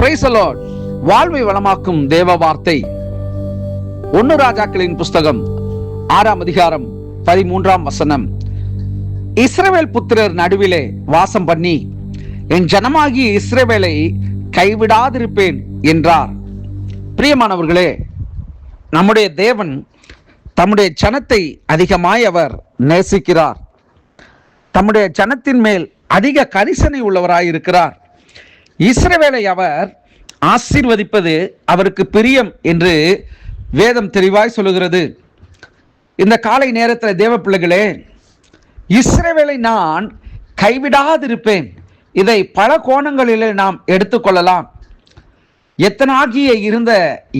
Price வாழ்வை வளமாக்கும் தேவ வார்த்தை. ஒன்னு ராஜாக்களின் புஸ்தகம் ஆறாம் அதிகாரம் பதிமூன்றாம் வசனம். இஸ்ரவேல் புத்திரர் நடுவிலே வாசம் பண்ணி என் ஜனமாகிய இஸ்ரவேலை கைவிடாதிருப்பேன் என்றார். பிரியமானவர்களே நம்முடைய தேவன் தம்முடைய ஜனத்தை அதிகமாய் அவர் நேசிக்கிறார். தம்முடைய ஜனத்தின் மேல் அதிக கரிசனை உள்ளவராய் இருக்கிறார் இஸ்ரவேலை அவர் ஆசீர்வதிப்பது அவருக்கு பிரியம் என்று வேதம் தெளிவாய் சொல்லுகிறது. இந்த காலை நேரத்தில் தேவ பிள்ளைகளே இஸ்ரவேலை நான் கைவிடாதிருப்பேன். இதை பல கோணங்களிலே நாம் எடுத்துக்கொள்ளலாம் எத்தனாகிய இருந்த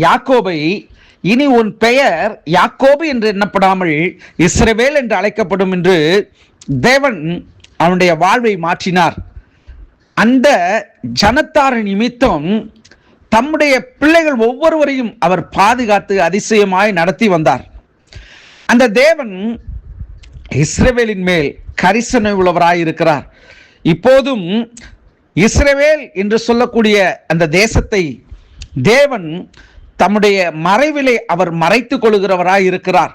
யாக்கோபை இனி உன் பெயர் யாக்கோபு என்று எண்ணப்படாமல் இஸ்ரவேல் என்று அழைக்கப்படும் என்று தேவன் அவனுடைய வாழ்வை மாற்றினார். அந்த ஜனத்தார் நிமித்தம் தம்முடைய பிள்ளைகள் ஒவ்வொருவரையும் அவர் பாதுகாத்து அதிசயமாய் நடத்தி வந்தார். அந்த தேவன் இஸ்ரவேலின் மேல் கரிசனை உள்ளவராயிருக்கிறார் இப்போதும் இஸ்ரவேல் என்று சொல்லக்கூடிய அந்த தேசத்தை தேவன் தம்முடைய மறைவிலே அவர் மறைத்து கொள்கிறவராய் இருக்கிறார்.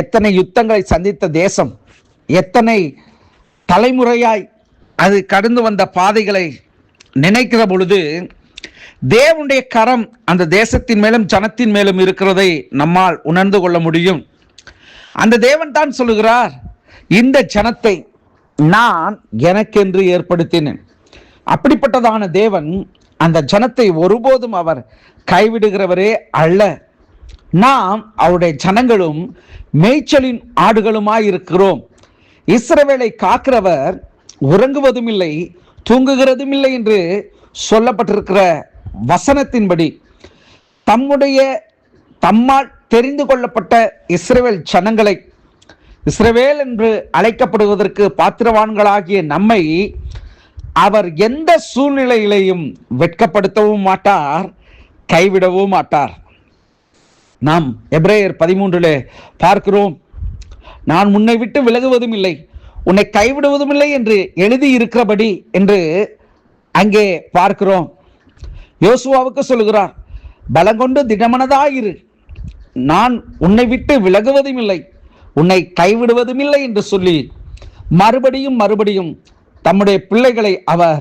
எத்தனை யுத்தங்களை சந்தித்த தேசம் எத்தனை தலைமுறையாய் அது கடந்து வந்த பாதைகளை நினைக்கிற பொழுது தேவனுடைய கரம் அந்த தேசத்தின் மேலும் ஜனத்தின் மேலும் இருக்கிறதை நம்மால் உணர்ந்து கொள்ள முடியும். அந்த தேவன் தான் சொல்லுகிறார் இந்த ஜனத்தை நான் எனக்கென்று ஏற்படுத்தினேன். அப்படிப்பட்டதான தேவன் அந்த ஜனத்தை ஒருபோதும் அவர் கைவிடுகிறவரே அல்ல. நாம் அவருடைய ஜனங்களும் மேய்ச்சலின் ஆடுகளுமாய் இருக்கிறோம் இஸ்ரவேலை காக்கிறவர் உறங்குவதும் இல்லை தூங்குகிறதும் இல்லை என்று சொல்லப்பட்டிருக்கிற வசனத்தின்படி தம்முடைய தம்மால் தெரிந்து கொள்ளப்பட்ட இஸ்ரேவேல் ஜனங்களை இஸ்ரவேல் என்று அழைக்கப்படுவதற்கு பாத்திரவான்களாகிய நம்மை அவர் எந்த சூழ்நிலையிலையும் வெட்கப்படுத்தவும் மாட்டார் கைவிடவும் மாட்டார். நாம் எப்ரேயர் பதிமூன்றிலே பார்க்கிறோம் நான் முன்னை விட்டு விலகுவதும் இல்லை உன்னை கைவிடுவதும் இல்லை என்று எழுதி இருக்கிறபடி என்று அங்கே பார்க்கிறோம். யோசுவாவுக்கு சொல்லுகிறார் பலங்கொண்டு திடமனதாயிரு. நான் உன்னை விட்டு விலகுவதும் இல்லை உன்னை கைவிடுவதும் இல்லை என்று சொல்லி மறுபடியும் மறுபடியும் தம்முடைய பிள்ளைகளை அவர்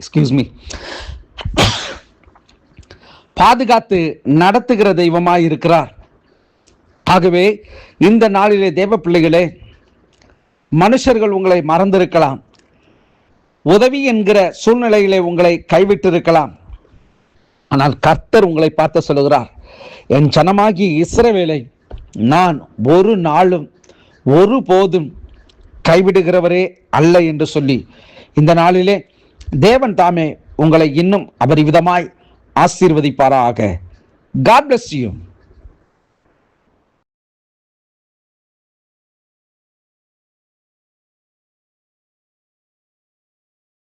எக்ஸ்கியூஸ் மீ பாதுகாத்து நடத்துகிற தெய்வமாய் இருக்கிறார். ஆகவே இந்த நாளிலே தேவ பிள்ளைகளே மனுஷர்கள் உங்களை மறந்திருக்கலாம். உதவி என்கிற சூழ்நிலையிலே உங்களை கைவிட்டிருக்கலாம். ஆனால் கர்த்தர் உங்களை பார்த்து சொல்லுகிறார் என் ஜனமாகி இஸ்ரவேலை நான் ஒரு நாளும் ஒரு போதும் கைவிடுகிறவரே அல்ல என்று சொல்லி இந்த நாளிலே தேவன் தாமே உங்களை இன்னும் அபரிவிதமாய் ஆசீர்வதிப்பாராக. God bless you